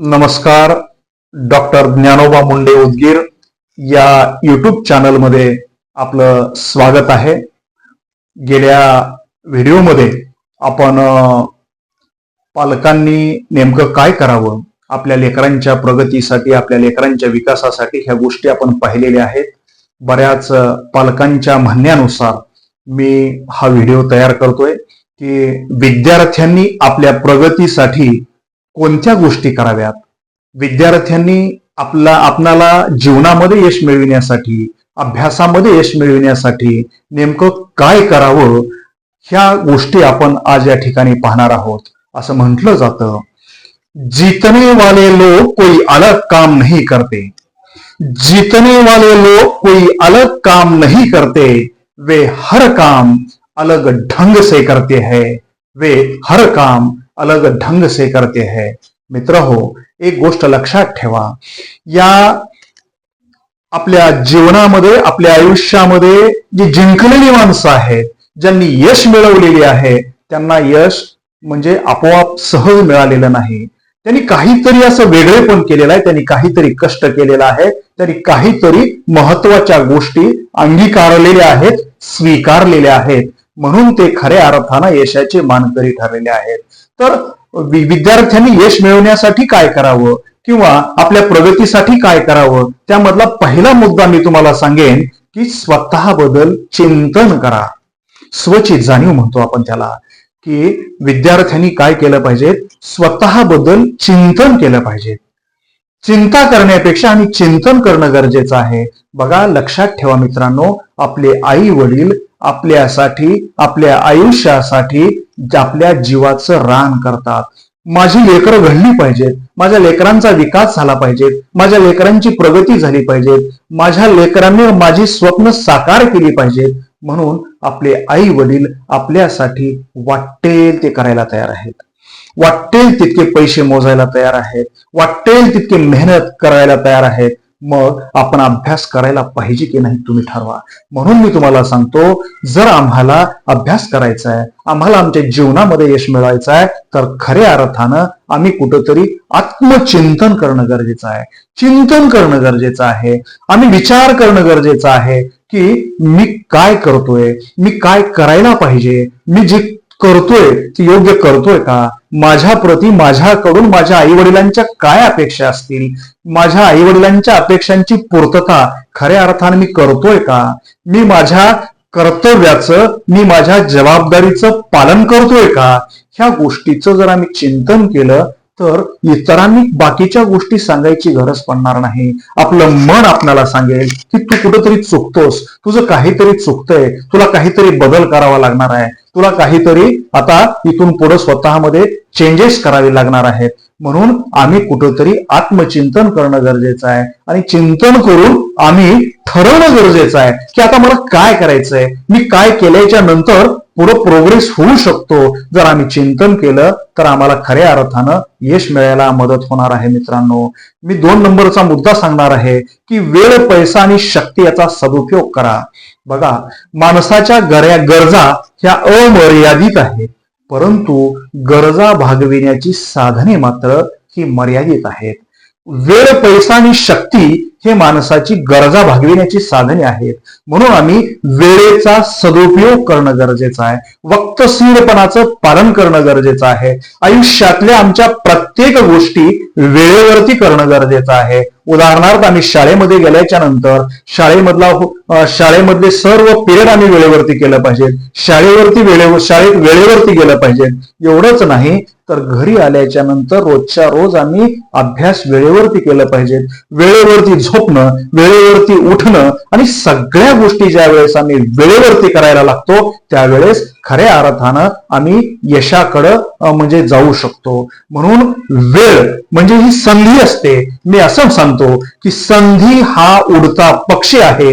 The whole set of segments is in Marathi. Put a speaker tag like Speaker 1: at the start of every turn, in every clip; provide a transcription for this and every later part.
Speaker 1: नमस्कार डॉक्टर ज्ञानोबा मुंडे उदगीर या युट्यूब चॅनलमध्ये आपलं स्वागत आहे. गेल्या व्हिडिओमध्ये आपण पालकांनी नेमकं काय करावं आपल्या लेकरांच्या प्रगतीसाठी आपल्या लेकरांच्या विकासासाठी ह्या गोष्टी आपण पाहिलेल्या आहेत. बऱ्याच पालकांच्या म्हणण्यानुसार मी हा व्हिडिओ तयार करतोय की विद्यार्थ्यांनी आपल्या प्रगतीसाठी कोणत्या गोष्टी कराव्यात? विद्यार्थ्यांनी आपला आपणाला जीवनामध्ये यश मिळविण्यासाठी अभ्यासामध्ये यश मिळविण्यासाठी नेमकं काय करावं ह्या गोष्टी आपण आज या ठिकाणी पाहणार आहोत असं म्हटलं जातं. जीतने वाले लोग कोई अलग काम नहीं करते जीतने वाले लोग कोई अलग काम नहीं करते वे हर काम अलग ढंग से करते हैं वे हर काम अलग ढंग से करते हैं। मित्र हो एक गोष्ट लक्षात ठेवा या आपल्या जीवनामध्ये आपल्या आयुष्यामध्ये जी जिंकलेली माणसं आहेत ज्यांनी यश मिळवलेली आहे त्यांना यश म्हणजे आपोआप सहज मिळालेलं नाही. त्यांनी काहीतरी असं वेगळेपण केलेलं आहे त्यांनी काहीतरी कष्ट केलेलं आहे त्यांनी काहीतरी महत्त्वाच्या गोष्टी अंगीकारलेल्या आहेत स्वीकारलेल्या आहेत. म्हणून ते खऱ्या अर्थानं यशाचे मानकरी ठरलेले आहेत. तर विद्यार्थ्यांनी यश मिळवण्यासाठी काय करावं? किंवा आपल्या प्रगतीसाठी काय करावं? त्यामधला पहिला मुद्दा मी तुम्हाला सांगेन की स्वतःबद्दल चिंतन करा. स्वचित जाणीव म्हणतो आपण त्याला की विद्यार्थ्यांनी काय केलं पाहिजे स्वतःबद्दल चिंतन केलं पाहिजे चिंता करण्यापेक्षा आणि चिंतन करणं गरजेचं आहे. बघा लक्षात ठेवा मित्रांनो आपले आई वडील आपल्यासाठी आपल्या आयुष्यासाठी आपल्या जीवाचं रान करतात. माझी लेकरं घडली पाहिजेत माझ्या लेकरांचा विकास झाला पाहिजेत माझ्या लेकरांची प्रगती झाली पाहिजेत माझ्या लेकरांनी माझी स्वप्न साकार केली पाहिजेत म्हणून आपले आई वडील आपल्यासाठी वाटेल ते करायला तयार आहेत. वाटेल तितके पैसे मोजायला तयार आहेत. वाटेल तितके मेहनत करायला तयार आहेत. मग आपण अभ्यास करायला पाहिजे की नाही तुम्ही ठरवा. म्हणून मी तुम्हाला सांगतो जर आम्हाला अभ्यास करायचा आहे आम्हाला आमच्या जीवनामध्ये यश मिळवायचं आहे तर खऱ्या अर्थानं आम्ही कुठंतरी आत्मचिंतन करणं गरजेचं आहे. चिंतन करणं गरजेचं आहे. आम्ही विचार करणं गरजेचं आहे की मी काय करतोय मी काय करायला पाहिजे मी जे करतोय ते योग्य करतोय का? माझ्या प्रती माझ्याकडून माझ्या आई वडिलांच्या काय अपेक्षा असतील? माझ्या आई वडिलांच्या अपेक्षांची पूर्तता खऱ्या अर्थाने मी करतोय का? मी माझ्या कर्तव्याचं मी माझ्या जबाबदारीचं पालन करतोय का? ह्या गोष्टीचं जर आम्ही चिंतन केलं तर इतरांनी बाकीच्या गोष्टी सांगायची गरज पडणार नाही. आपलं मन आपल्याला सांगेल की तू कुठंतरी चुकतोस. तुझं काहीतरी चुकतंय. तुला काहीतरी बदल करावा लागणार आहे. तुला काहीतरी आता इथून पुढे स्वतःमध्ये चेंजेस करावे लागणार आहेत. म्हणून आम्ही कुठंतरी आत्मचिंतन करणं गरजेचं आहे. आणि चिंतन करून आम्ही ठरवणं गरजेचं आहे की आता मला काय करायचंय? मी काय केल्याच्यानंतर पुढं प्रोग्रेस होऊ शकतो? जर आम्ही चिंतन केलं तर आम्हाला खऱ्या अर्थानं यश मिळायला मदत होणार आहे मित्रांनो. मी दोन नंबरचा मुद्दा सांगणार आहे की वेळ पैसा आणि शक्ती याचा सदुपयोग करा. बघा माणसाच्या गऱ्या गरजा ह्या अमर्यादित आहेत. परंतु गरजा भागविण्याची साधने मात्र ही मर्यादित आहेत. वेळ पैसा आणि शक्ती हे माणसाची गरजा भागविण्याची साधने आहेत. म्हणून आम्ही वेळेचा सदुपयोग करणं गरजेचं आहे. वक्तशीरपणाचं पालन करणं गरजेचं आहे. आयुष्यातल्या आमच्या प्रत्येक गोष्टी वेळेवरती करणं गरजेचं आहे. उदाहरणार्थ आम्ही शाळेमध्ये गेल्याच्यानंतर शाळेमधला हो, शाळेमधले सर्व पिरियड आम्ही वेळेवरती केलं पाहिजे शाळेवरती वेळेवर शाळेत वेळेवरती गेलं पाहिजे एवढंच नाही तर घरी आल्याच्यानंतर रोजच्या रोज आम्ही अभ्यास वेळेवरती केलं पाहिजे वेळेवरती झोपणं वेळेवरती उठणं आणि सगळ्या गोष्टी ज्या वेळेस आम्ही वेळेवरती करायला लागतो त्यावेळेस खऱ्या अर्थानं आम्ही यशाकडं म्हणजे जाऊ शकतो. म्हणून वेळ म्हणजे ही संधी असते. मी असं सांगतो की संधी हा उडता पक्षी आहे.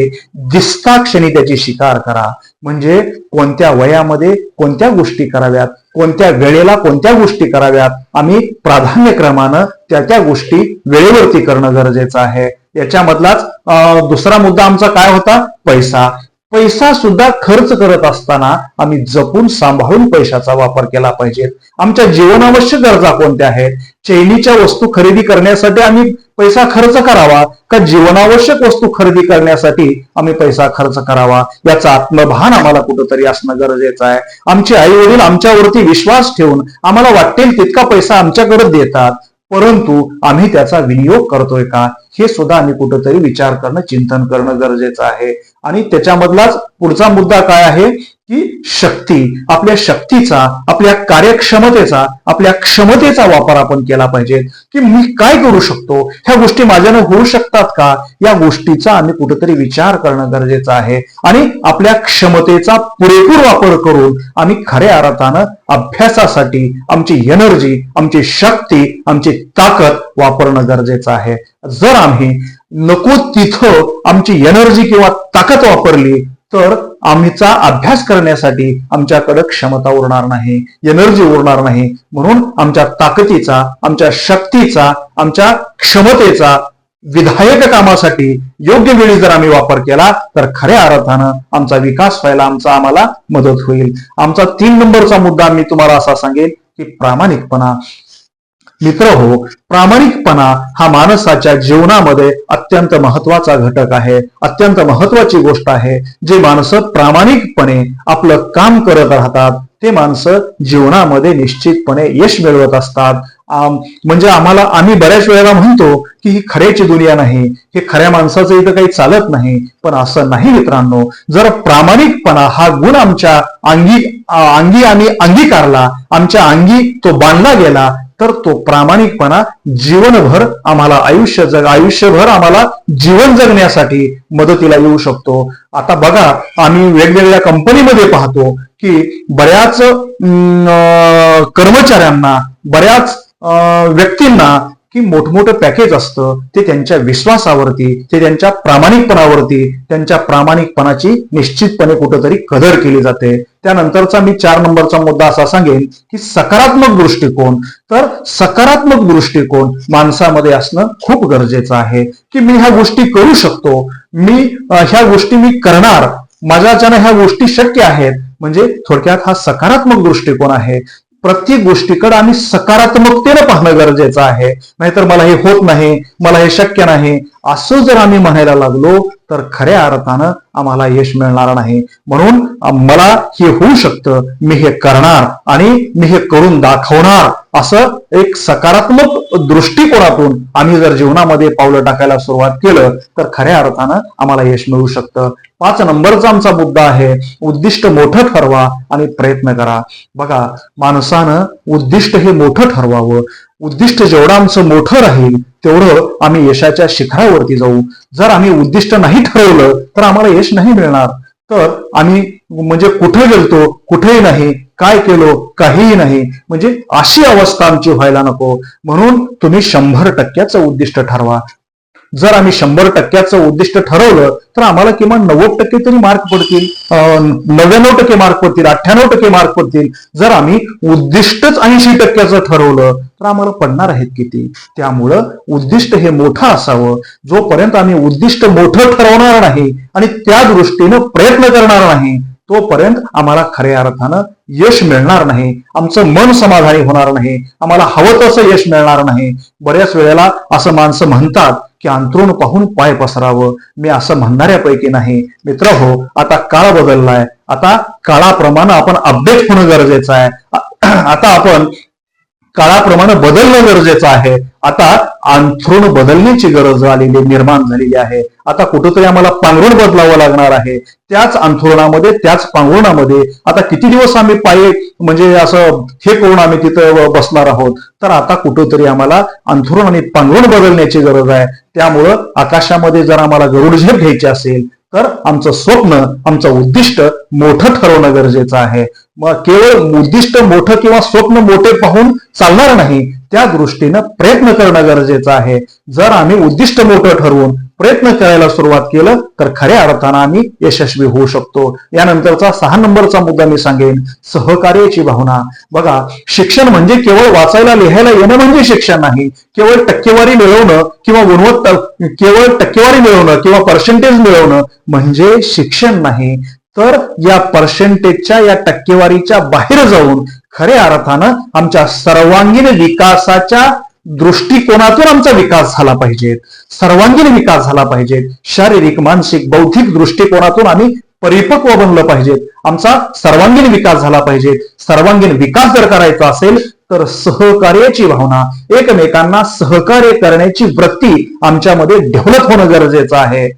Speaker 1: दिसता क्षणी त्याची शिकार करा. म्हणजे कोणत्या वयामध्ये कोणत्या गोष्टी कराव्यात कोणत्या वेळेला कोणत्या गोष्टी कराव्यात आम्ही प्राधान्यक्रमानं त्या त्या गोष्टी वेळेवरती करणं गरजेचं आहे. याच्यामधलाच दुसरा मुद्दा आमचा काय होता? पैसा. पैसा सुद्धा खर्च करत असताना आम्ही जपून सांभाळून पैशाचा वापर केला पाहिजे. आमच्या जीवनावश्यक गरजा कोणत्या आहेत? चैनीच्या वस्तू खरेदी करण्यासाठी आम्ही पैसा खर्च करावा का जीवनावश्यक वस्तू खरेदी करण्यासाठी आम्ही पैसा खर्च करावा? याचा आत्मभान आम्हाला कुठंतरी असणं गरजेचं आहे. आमचे आई वडील आमच्यावरती विश्वास ठेवून आम्हाला वाटेल तितका पैसा आमच्याकडे देतात. परंतु आम्ही त्याचा विनियोग करतोय का? हे सुद्धा आम्ही कुठंतरी विचार करणं चिंतन करणं गरजेचं आहे. आणि त्याच्यामधलाच पुढचा मुद्दा काय आहे? की शक्ती आपल्या शक्तीचा आपल्या कार्यक्षमतेचा आपल्या क्षमतेचा वापर आपण केला पाहिजे. की मी काय करू शकतो? ह्या गोष्टी माझ्यानं होऊ शकतात का? या गोष्टीचा आम्ही कुठेतरी विचार करणं गरजेचं आहे. आणि आपल्या क्षमतेचा पुरेपूर वापर करून आम्ही खऱ्या अर्थानं अभ्यासासाठी आमची एनर्जी आमची शक्ती आमची ताकद वापरणं गरजेचं आहे. जर आम्ही नको तिथं आमची एनर्जी किंवा ताकद वापरली तर आम्हीचा अभ्यास करण्यासाठी आमच्याकडे क्षमता उरणार नाही एनर्जी उरणार नाही. म्हणून आमच्या ताकदीचा आमच्या शक्तीचा आमच्या क्षमतेचा विधायक कामासाठी योग्य वेळी जर आम्ही वापर केला तर खऱ्या अर्थानं आमचा विकास व्हायला आमचा आम्हाला मदत होईल. आमचा तीन नंबरचा मुद्दा मी तुम्हाला असा सांगेन की प्रामाणिकपणा. मित्र हो प्रामाणिकपणा हा माणसाच्या जीवनामध्ये अत्यंत महत्त्वाचा घटक आहे. अत्यंत महत्वाची गोष्ट आहे जे माणसं प्रामाणिकपणे आपलं काम करत राहतात ते माणसं जीवनामध्ये निश्चितपणे यश मिळवत असतात. म्हणजे आम्हाला आम्ही बऱ्याच वेळेला म्हणतो की ही खऱ्याची दुनिया नाही हे खऱ्या माणसाचं इथं काही चालत नाही. पण असं नाही मित्रांनो जर प्रामाणिकपणा हा गुण आमच्या अंगी अंगी आम्ही अंगीकारला आमच्या अंगी तो बांधला गेला तर तो प्रामाणिकपणा जीवनभर आम्हाला आयुष्य जग आयुष्यभर आम्हाला जीवन जगण्यासाठी मदतीला येऊ शकतो. आता बघा आम्ही वेगवेगळ्या कंपनीमध्ये पाहतो की बऱ्याच कर्मचाऱ्यांना बऱ्याच व्यक्तींना की मोठमोठं पॅकेज असतं ते त्यांच्या विश्वासावरती ते त्यांच्या प्रामाणिकपणावरती त्यांच्या प्रामाणिकपणाची निश्चितपणे कुठंतरी कदर केली जाते. त्यानंतरचा मी चार नंबरचा मुद्दा असा सांगेन की सकारात्मक दृष्टिकोन. तर सकारात्मक दृष्टिकोन माणसामध्ये असणं खूप गरजेचं आहे की मी ह्या गोष्टी करू शकतो मी ह्या गोष्टी मी करणार माझ्याच्यानं ह्या गोष्टी शक्य आहेत. म्हणजे थोडक्यात हा सकारात्मक दृष्टिकोन आहे. प्रत्येक गोष्टीकडे आम्ही सकारात्मकतेनं पाहणं गरजेचं आहे. नाहीतर मला हे होत नाही मला हे शक्य नाही. असं जर आम्ही म्हणायला लागलो तर खऱ्या अर्थानं आम्हाला यश मिळणार नाही. म्हणून मला हे होऊ शकतं मी हे करणार आणि मी हे करून दाखवणार असं एक सकारात्मक दृष्टिकोनातून आम्ही जर जीवनामध्ये पावलं टाकायला सुरुवात केलं तर खऱ्या अर्थानं आम्हाला यश मिळू शकतं. पाच नंबरचा आमचा मुद्दा आहे उद्दिष्ट मोठं ठरवा आणि प्रयत्न करा. बघा माणसानं उद्दिष्ट हे मोठं ठरवावं. उद्दिष्ट जेवढं आमचं मोठं राहील तेवढं आम्ही यशाच्या शिखरावरती जाऊ. जर आम्ही उद्दिष्ट नाही ठरवलं तर आम्हाला यश नाही मिळणार. तर आम्ही म्हणजे कुठे गेलतो कुठेही नाही काय केलो काहीही नाही म्हणजे अशी अवस्था आमची व्हायला नको. म्हणून तुम्ही शंभर टक्क्याचं उद्दिष्ट ठरवा. जर आम्ही शंभर टक्क्याचं उद्दिष्ट ठरवलं तर आम्हाला किमान नव्वद टक्के तरी मार्क पडतील. नव्याण्णव टक्के मार्क पडतील अठ्ठ्याण्णव टक्के मार्क पडतील. जर आम्ही उद्दिष्टच ऐंशी टक्क्याचं ठरवलं तर आम्हाला पडणार आहेत किती? त्यामुळं उद्दिष्ट हे मोठं असावं. जोपर्यंत आम्ही उद्दिष्ट मोठं ठरवणार नाही आणि त्या दृष्टीनं प्रयत्न करणार नाही तोपर्यंत आम्हाला खऱ्या अर्थानं यश मिळणार नाही. आमचं मन समाधानी होणार नाही. आम्हाला हवं तसं यश मिळणार नाही. बऱ्याच वेळेला असं माणसं म्हणतात की अंतरुण पाहून पाय पसरावं. मी असं म्हणणाऱ्यापैकी नाही. मित्र हो आता काळ बदललाय. आता काळाप्रमाणे आपण अपडेट होणं गरजेचं आहे. आता आपण काळाप्रमाणे बदलणं गरजेचं आहे. आता अंथरुण बदलण्याची गरज आलेली निर्माण झालेली आहे. आता कुठंतरी आम्हाला पांघरुण बदलावं लागणार आहे. त्याच अंथरुणामध्ये त्याच पांघरुणामध्ये आता किती दिवस आम्ही पायी म्हणजे असं हे करून आम्ही तिथं बसणार आहोत? तर आता कुठंतरी आम्हाला अंथरुण आणि पांघरुण बदलण्याची गरज आहे. त्यामुळं आकाशामध्ये जर आम्हाला गरुडझेप घ्यायची असेल तर आमचं स्वप्न आमचं उद्दिष्ट मोठं ठरवणं गरजेचं आहे. मग केवळ उद्दिष्ट मोठं किंवा स्वप्न मोठे पाहून चालणार नाही त्या दृष्टीनं प्रयत्न करणं गरजेचं आहे. जर आम्ही उद्दिष्ट मोठं ठरवून प्रयत्न करायला सुरुवात केलं तर खऱ्या अर्थानं आम्ही यशस्वी होऊ शकतो. यानंतरचा सहा नंबरचा मुद्दा मी सांगेन सहकार्याची भावना. बघा शिक्षण म्हणजे केवळ वाचायला लिहायला येणं म्हणजे शिक्षण नाही. केवळ टक्केवारी मिळवणं किंवा गुणवत्ता केवळ टक्केवारी मिळवणं किंवा पर्सेंटेज मिळवणं म्हणजे शिक्षण नाही. तर या पर्सेंटेजच्या या टक्केवारीच्या बाहेर जाऊन खऱ्या अर्थानं आमच्या सर्वांगीण विकासाच्या दृष्टिकोनातून आमचा विकास झाला पाहिजे. सर्वांगीण विकास झाला पाहिजे. शारीरिक मानसिक बौद्धिक दृष्टिकोनातून आम्ही परिपक्व बनलं पाहिजेत आमचा सर्वांगीण विकास झाला पाहिजे. सर्वांगीण विकास जर करायचा असेल तर सहकार्याची भावना एकमेकांना सहकार्य करण्याची वृत्ती आमच्यामध्ये डेव्हलप होणं गरजेचं आहे.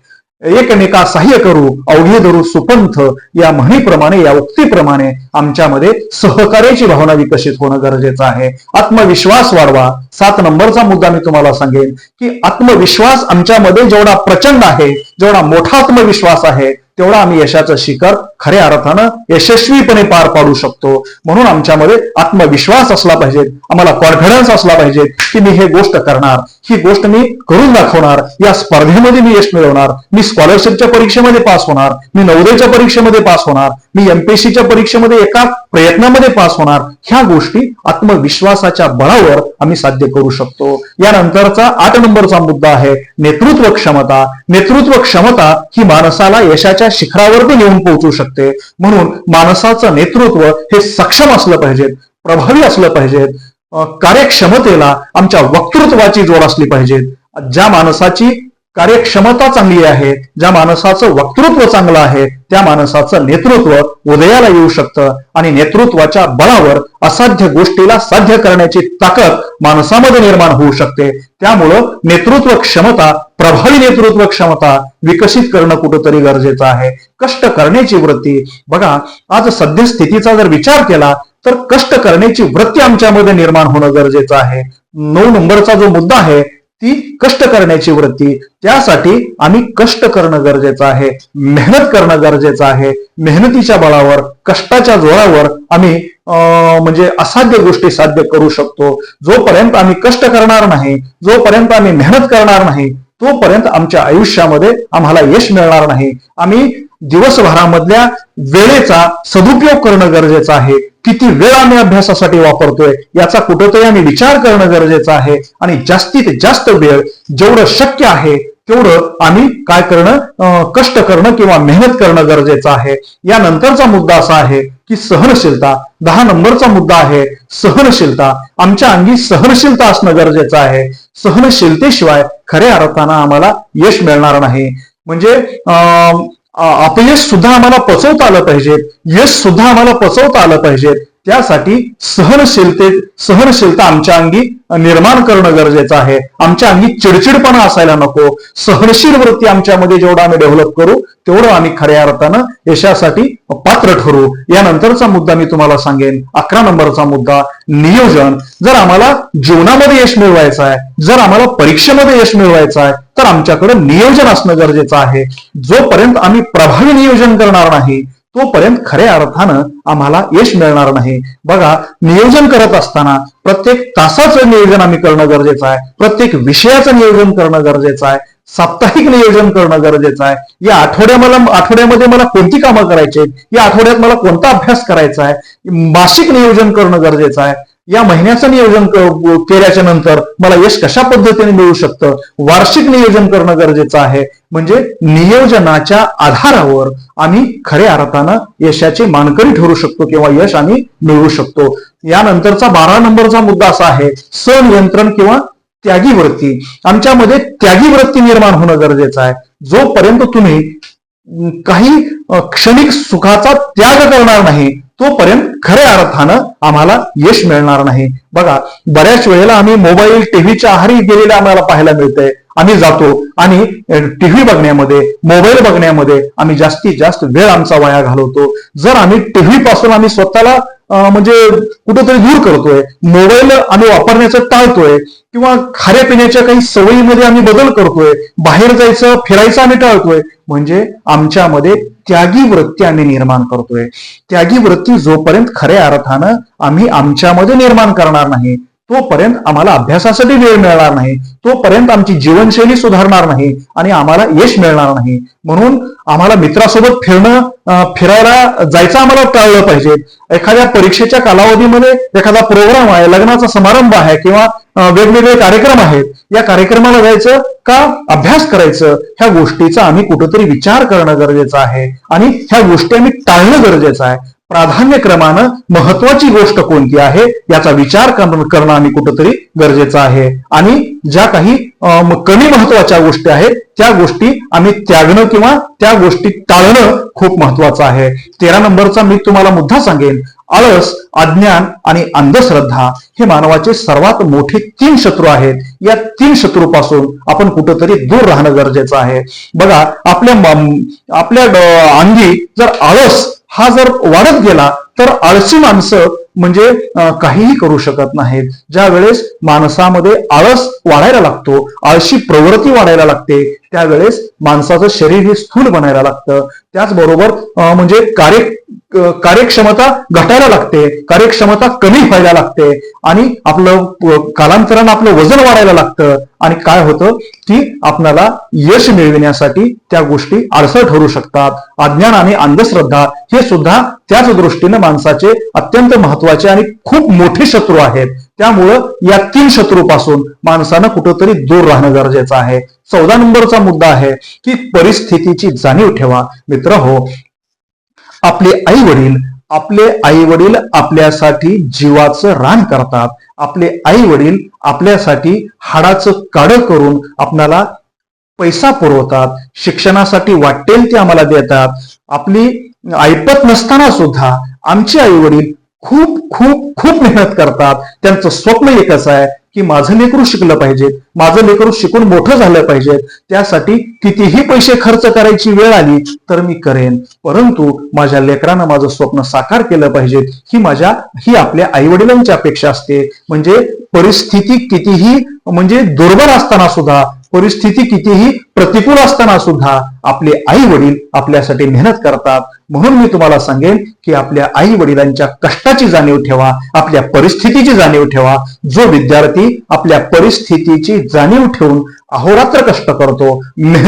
Speaker 1: एकमेका सहाय्य करू अवघे धरू सुपंथ या म्हणीप्रमाणे या उक्तीप्रमाणे आमच्यामध्ये सहकार्याची भावना विकसित होणं गरजेचं आहे. आत्मविश्वास वाढवा. सात नंबरचा मुद्दा मी तुम्हाला सांगेन की आत्मविश्वास आमच्यामध्ये जेवढा प्रचंड आहे जेवढा मोठा आत्मविश्वास आहे तेवढा आम्ही यशाचं शिखर खऱ्या अर्थानं यशस्वीपणे पार पाडू शकतो. म्हणून आमच्यामध्ये आत्मविश्वास असला पाहिजे आम्हाला कॉन्फिडन्स असला पाहिजे की मी हे गोष्ट करणार. ही गोष्ट मी करून दाखवणार या स्पर्धेमध्ये मी यश मिळवणार मी स्कॉलरशिपच्या परीक्षेमध्ये पास होणार मी नवोदयच्या परीक्षेमध्ये पास होणार मी एमपीएससीच्या परीक्षेमध्ये एका प्रयत्नामध्ये पास होणार. ह्या गोष्टी आत्मविश्वासाच्या बळावर आम्ही साध्य करू शकतो. यानंतरचा आठ नंबरचा मुद्दा आहे नेतृत्व क्षमता. नेतृत्व क्षमता ही माणसाला यशाच्या शिखरावरती नेऊन पोहोचू शकते. म्हणून माणसाचं नेतृत्व हे सक्षम असलं पाहिजे प्रभावी असलं पाहिजेत. कार्यक्षमतेला आमच्या वक्तृत्वाची जोड असली पाहिजे ज्या माणसाची कार्यक्षमता चांगली आहे ज्या माणसाचं वक्तृत्व चांगलं आहे त्या माणसाचं नेतृत्व उदयाला येऊ शकतं आणि नेतृत्वाच्या बळावर असाध्य गोष्टीला साध्य करण्याची ताकद माणसामध्ये निर्माण होऊ शकते. त्यामुळं नेतृत्व क्षमता प्रभावी नेतृत्व क्षमता विकसित करणं कुठंतरी गरजेचं आहे. कष्ट करण्याची वृत्ती. बघा आज सद्यस्थितीचा जर विचार केला तर कष्ट करण्याची वृत्ती आमच्यामध्ये निर्माण होणं गरजेचं आहे. नऊ नंबरचा जो मुद्दा आहे ती कष्ट करण्याची वृत्ती. त्यासाठी आम्ही कष्ट करणं गरजेचं आहे मेहनत करणं गरजेचं आहे. मेहनतीच्या बळावर कष्टाच्या जोरावर आम्ही म्हणजे असाध्य गोष्टी साध्य करू शकतो. जोपर्यंत आम्ही कष्ट करणार नाही जोपर्यंत आम्ही मेहनत करणार नाही तोपर्यंत आमच्या आयुष्यामध्ये आम्हाला यश मिळणार नाही. आम्ही दिवसभरामधल्या वेळेचा सदुपयोग करणं गरजेचं आहे. किती वेळ आम्ही अभ्यासासाठी वापरतोय याचा कुठंतरी आम्ही विचार करणं गरजेचं आहे. आणि जास्तीत जास्त वेळ जेवढं शक्य आहे तेवढं आम्ही काय करणं कष्ट करणं किंवा मेहनत करणं गरजेचं आहे. यानंतरचा मुद्दा असा आहे की सहनशीलता. दहा नंबरचा मुद्दा आहे सहनशीलता. आमच्या अंगी सहनशीलता असणं गरजेचं आहे. सहनशीलतेशिवाय खऱ्या अर्थानं आम्हाला यश मिळणार नाही. म्हणजे अं, अपयश सुद्धा आम्हाला पचवता आलं पाहिजे. यश सुद्धा आम्हाला पचवता आलं पाहिजे. त्यासाठी सहनशीलते सहनशीलता आमच्या अंगी निर्माण करणं गरजेचं आहे. आमच्या अंगी चिडचिडपणा असायला नको. सहनशील वृत्ती आमच्यामध्ये जेवढं आम्ही डेव्हलप करू तेवढं आम्ही खऱ्या अर्थानं यशासाठी पात्र ठरू. यानंतरचा मुद्दा मी तुम्हाला सांगेन. अकरा नंबरचा मुद्दा नियोजन. जर आम्हाला जीवनामध्ये यश मिळवायचं आहे जर आम्हाला परीक्षेमध्ये यश मिळवायचं आहे तर आमच्याकडे नियोजन असणं गरजेचं आहे. जोपर्यंत आम्ही प्रभावी नियोजन करणार नाही तोपर्यंत खऱ्या अर्थानं आम्हाला यश मिळणार नाही. बघा नियोजन करत असताना प्रत्येक तासाचं नियोजन आम्ही करणं गरजेचं आहे. प्रत्येक विषयाचं नियोजन करणं गरजेचं आहे. साप्ताहिक नियोजन करणं गरजेचं आहे. या आठवड्या मला आठवड्यामध्ये मला कोणती कामं करायची आहेत? या आठवड्यात मला कोणता अभ्यास करायचा आहे? मासिक नियोजन करणं गरजेचं आहे. या महिन्याचं नियोजन केल्याच्यानंतर मला यश कशा पद्धतीने मिळू शकतं? वार्षिक नियोजन करणं गरजेचं आहे. म्हणजे नियोजनाच्या आधारावर आम्ही खऱ्या अर्थानं यशाची मानकरी ठरू शकतो किंवा यश आम्ही मिळवू शकतो. यानंतरचा बारा नंबरचा मुद्दा असा आहे सनियंत्रण किंवा त्यागी वृत्ती. आमच्यामध्ये त्यागी वृत्ती निर्माण होणं गरजेचं आहे. जोपर्यंत तुम्ही काही क्षणिक सुखाचा त्याग करणार नाही तोपर्यंत खऱ्या अर्थानं आम्हाला यश मिळणार नाही. बघा बऱ्याच वेळेला आम्ही मोबाईल टीव्हीच्या आहारी गेलेले आम्हाला पाहायला मिळतंय. आम्ही जातो आणि टीव्ही बघण्यामध्ये मोबाईल बघण्यामध्ये आम्ही जास्तीत जास्त वेळ आमचा वाया घालवतो. जर आम्ही टीव्ही पासून आम्ही स्वतःला म्हणजे कुठेतरी दूर करतोय. मोबाईल आम्ही वापरण्याचं टाळतोय. किंवा खाऱ्या पिण्याच्या काही सवयीमध्ये आम्ही बदल करतोय. बाहेर जायचं फिरायचं आम्ही टाळतोय. म्हणजे आमच्यामध्ये त्यागी वृत्ती आम्ही निर्माण करतोय. त्यागी वृत्ती जोपर्यंत खऱ्या अर्थानं आम्ही आमच्यामध्ये निर्माण करणार नाही तोपर्यंत आम्हाला अभ्यासासाठी वेळ मिळणार नाही. तोपर्यंत आमची जीवनशैली सुधारणार नाही आणि आम्हाला यश मिळणार नाही. म्हणून आम्हाला मित्रासोबत फिरणं फिरायला जायचं आम्हाला टाळलं पाहिजे. एखाद्या परीक्षेच्या कालावधीमध्ये एखादा प्रोग्राम आहे लग्नाचा समारंभ आहे किंवा वेगवेगळे कार्यक्रम आहेत या कार्यक्रमाला जायचं का? अभ्यास करायचं. ह्या गोष्टीचा आम्ही कुठेतरी विचार करणं गरजेचं आहे आणि ह्या गोष्टी आम्ही टाळणं गरजेचं आहे. प्राधान्यक्रमानं महत्वाची गोष्ट कोणती आहे याचा विचार करणं आम्ही कुठंतरी गरजेचं आहे. आणि ज्या काही कमी महत्त्वाच्या गोष्टी आहेत त्या गोष्टी आम्ही त्यागणं किंवा त्या गोष्टी टाळणं खूप महत्वाचं आहे. तेरा नंबरचा मी तुम्हाला मुद्दा सांगेन. आळस अज्ञान आणि अंधश्रद्धा हे मानवाचे सर्वात मोठे तीन शत्रू आहेत. या तीन शत्रूपासून आपण कुठंतरी दूर राहणं गरजेचं आहे. बघा आपल्या आपल्या अंगी जर आळस हा जर वाढत गेला तर आळशी माणसं म्हणजे काहीही करू शकत नाहीत. ज्या वेळेस माणसामध्ये आळस वाढायला लागतो आळशी प्रवृत्ती वाढायला लागते त्यावेळेस माणसाचं शरीर हे स्थूल बनायला लागतं. त्याचबरोबर अं, म्हणजे कार्य कार्यक्षमता घटायला लागते कार्यक्षमता कमी व्हायला लागते आणि आपलं कालांतरानं आपलं वजन वाढायला लागतं. आणि काय होतं की आपल्याला यश मिळविण्यासाठी त्या गोष्टी अडसर ठरू शकतात. अज्ञान आणि अंधश्रद्धा हे सुद्धा त्याच दृष्टीनं माणसाचे अत्यंत महत्त्वाचे आणि खूप मोठे शत्रू आहेत. त्यामुळं या तीन शत्रूपासून माणसानं कुठंतरी दूर राहणं गरजेचं आहे. चौदा नंबरचा मुद्दा आहे की परिस्थितीची जाणीव ठेवा. मित्र हो आपले आई वडील आपले आई वडील आपल्यासाठी जीवाचं रान करतात. आपले आई वडील आपल्यासाठी हाडाचं काढं करून आपणाला पैसा पुरवतात. शिक्षणासाठी वाटेल ते आम्हाला देतात. आपली ऐपत नसताना सुद्धा आमचे आई वडील खूप खूप खूप मेहनत करतात. त्यांचं स्वप्न एकच आहे की माझं लेकरू शिकलं पाहिजे माझं लेकरू शिकून मोठं झालं पाहिजे त्यासाठी कितीही पैसे खर्च करायची वेळ आली तर मी करेन. परंतु माझ्या लेकरानं माझं स्वप्न साकार केलं पाहिजे ही माझ्या ही आपल्या आई वडिलांची अपेक्षा असते. म्हणजे परिस्थिती कितीही म्हणजे दुर्बल असताना सुद्धा परिस्थिती कितीही प्रतिकूल असताना सुद्धा आपले आई वडील आपल्यासाठी मेहनत करतात. म्हणून मी तुम्हाला सांगेन की आपल्या आई वडिलांच्या कष्टाची जाणीव ठेवा आपल्या परिस्थितीची जाणीव ठेवा. जो विद्यार्थी आपल्या परिस्थितीची जाणीव ठेवून अहोरात्र कष्ट करतो मेहनत